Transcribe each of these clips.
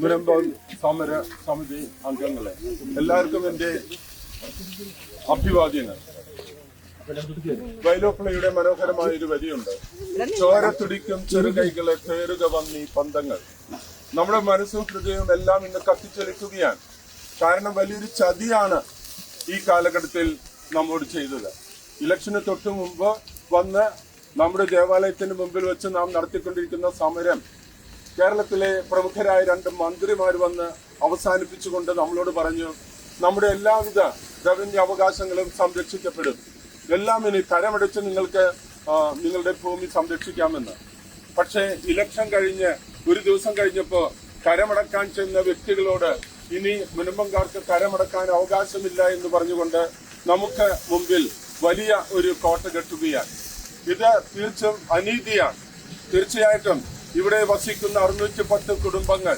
മുനമ്പം സമര സമിതി അംഗങ്ങളെ. എല്ലാവർക്കും എന്റെ അഭിവാദ്യങ്ങൾ. വൈലോപ്പിളയുടെ മനോഹരമായ ഒരു വരിയുണ്ട്. ചോര തുടിക്കും ചെറുകൈകളെ കയറുക വന്നി പന്തങ്ങൾ. നമ്മുടെ മനസ്സും ഹൃദയവും എല്ലാം ഇന്ന് കത്തിച്ചൊലിക്കുകയാണ്. കാരണം വലിയൊരു ചതിയാണ് ഈ കാലഘട്ടത്തിൽ നമ്മോട് ചെയ്തത്. ഇലക്ഷന് തൊട്ടു മുമ്പ് വന്ന് നമ്മുടെ ദേവാലയത്തിന് മുമ്പിൽ വെച്ച് നാം നടത്തിക്കൊണ്ടിരിക്കുന്ന സമരം കേരളത്തിലെ പ്രമുഖരായ രണ്ട് മന്ത്രിമാർ വന്ന് അവസാനിപ്പിച്ചുകൊണ്ട് നമ്മളോട് പറഞ്ഞു നമ്മുടെ എല്ലാവിധ റവന്യൂ അവകാശങ്ങളും സംരക്ഷിക്കപ്പെടും. എല്ലാം ഇനി കരമടച്ച് നിങ്ങൾക്ക് നിങ്ങളുടെ ഭൂമി സംരക്ഷിക്കാമെന്ന്. പക്ഷേ ഇലക്ഷൻ കഴിഞ്ഞ് ഒരു ദിവസം കഴിഞ്ഞപ്പോ കരമടക്കാൻ ചെന്ന വ്യക്തികളോട് ഇനി മുനമ്പംകാർക്ക് കരമടക്കാൻ അവകാശമില്ല എന്ന് പറഞ്ഞുകൊണ്ട് നമുക്ക് മുമ്പിൽ വലിയ ഒരു കോട്ട കെട്ടുകയാണ്. ഇത് തീർച്ചയായും അനീതിയാണ്. തീർച്ചയായിട്ടും ഇവിടെ വസിക്കുന്ന അറുന്നൂറ്റി പത്ത് കുടുംബങ്ങൾ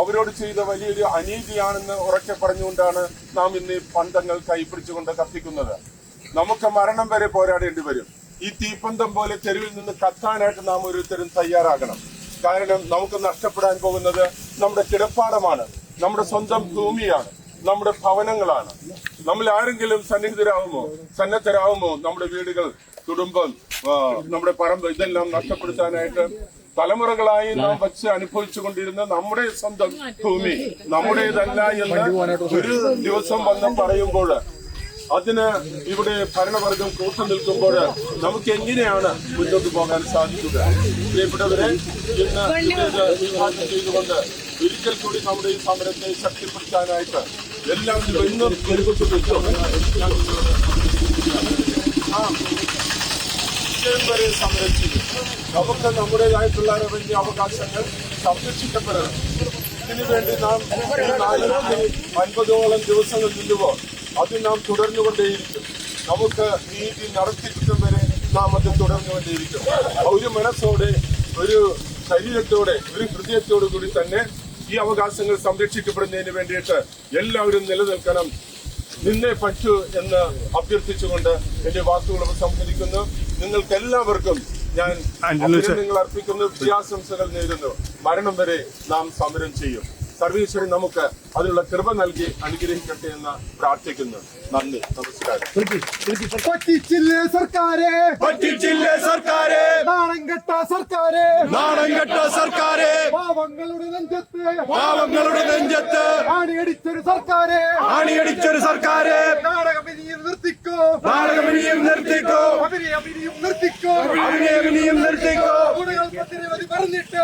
അവരോട് ചെയ്ത വലിയൊരു അനീതിയാണെന്ന് ഉറക്കെ പറഞ്ഞുകൊണ്ടാണ് നാം ഇന്ന് പന്തങ്ങൾ കൈപ്പിടിച്ചുകൊണ്ട് കത്തിക്കുന്നത്. നമുക്ക് മരണം വരെ പോരാടേണ്ടി വരും. ഈ തീപ്പന്തം പോലെ തെരുവിൽ നിന്ന് കത്താനായിട്ട് നാം ഓരോരുത്തരും തയ്യാറാകണം. കാരണം നമുക്ക് നഷ്ടപ്പെടാൻ പോകുന്നത് നമ്മുടെ കിടപ്പാടമാണ്. നമ്മുടെ സ്വന്തം ഭൂമിയാണ്. നമ്മുടെ ഭവനങ്ങളാണ്. നമ്മൾ ആരെങ്കിലും സന്നിഹിതരാകുമോ സന്നദ്ധരാകുമോ നമ്മുടെ വീടുകൾ കുടുംബം നമ്മുടെ പറമ്പ് ഇതെല്ലാം നഷ്ടപ്പെടുത്താനായിട്ട് തലമുറകളായി നാം വച്ച് അനുഭവിച്ചു കൊണ്ടിരുന്ന നമ്മുടെ സ്വന്തം ഭൂമി നമ്മുടേതല്ല എന്ന് ഒരു ദിവസം വന്ന് പറയുമ്പോൾ അതിന് ഇവിടെ ഭരണവർഗം കൂട്ടം നിൽക്കുമ്പോൾ നമുക്ക് എങ്ങനെയാണ് മുന്നോട്ട് പോകാൻ സാധിക്കുക? പ്രിയപ്പെട്ടവരെ ഇന്ന് ചെയ്തുകൊണ്ട് ഒരിക്കൽ കൂടി നമ്മുടെ ഈ സമരത്തെ ശക്തിപ്പെടുത്താനായിട്ട് വരെ സമരം ചെയ്യും നമുക്ക് നമ്മുടേതായിട്ടുള്ള റവന്യൂ അവകാശങ്ങൾ സംരക്ഷിക്കപ്പെടണം. ഇതിനുവേണ്ടി നാം നാനൂറ്റി അൻപതോളം ദിവസങ്ങൾ നിന്നുമ്പോൾ അത് നാം തുടർന്നുകൊണ്ടേയിരിക്കും. നമുക്ക് നീതി നടത്തിക്കിട്ടും വരെ നാം അത് തുടർന്നുകൊണ്ടേയിരിക്കും. ഒരു മനസ്സോടെ ഒരു ശരീരത്തോടെ ഒരു ഹൃദയത്തോടു കൂടി തന്നെ ഈ അവകാശങ്ങൾ സംരക്ഷിക്കപ്പെടുന്നതിന് വേണ്ടിയിട്ട് എല്ലാവരും നിലനിൽക്കണം. നിന്നേ പറ്റൂ എന്ന് അഭ്യർത്ഥിച്ചുകൊണ്ട് എന്റെ വാക്കുകൾ ഉപസംഹരിക്കുന്നു നിങ്ങൾക്ക് എല്ലാവർക്കും ഞാൻ നിങ്ങൾ അർപ്പിക്കുന്നു. വിജയാശംസകൾ നേരുന്നു. മരണം വരെ നാം സമരം ചെയ്യും. സർവീശ്വരൻ നമുക്ക് അതിനുള്ള കൃപ നൽകി അനുഗ്രഹിക്കട്ടെ എന്ന് പ്രാർത്ഥിക്കുന്നു. നന്ദി. നമസ്കാരം. സർക്കാരെ? സർക്കാരെ? നാണം കെട്ട സർക്കാരെ? നാണം കെട്ട സർക്കാരെ? പാവങ്ങളുടെ നെഞ്ചത്ത് ആണിയടിച്ചൊരു സർക്കാരെ. ആണിയടിച്ചൊരു സർക്കാരെ. നാടകം ഇനിയും നിർത്തിക്കോ. നാടകം ഇനിയും നിർത്തിക്കോ. അഭിനയം ഇനിയും നിർത്തിക്കോ. അഭിനയം ഇനിയും നിർത്തിക്കോ. ഗുണങ്ങൾ പത്തിരവധി പറഞ്ഞിട്ട്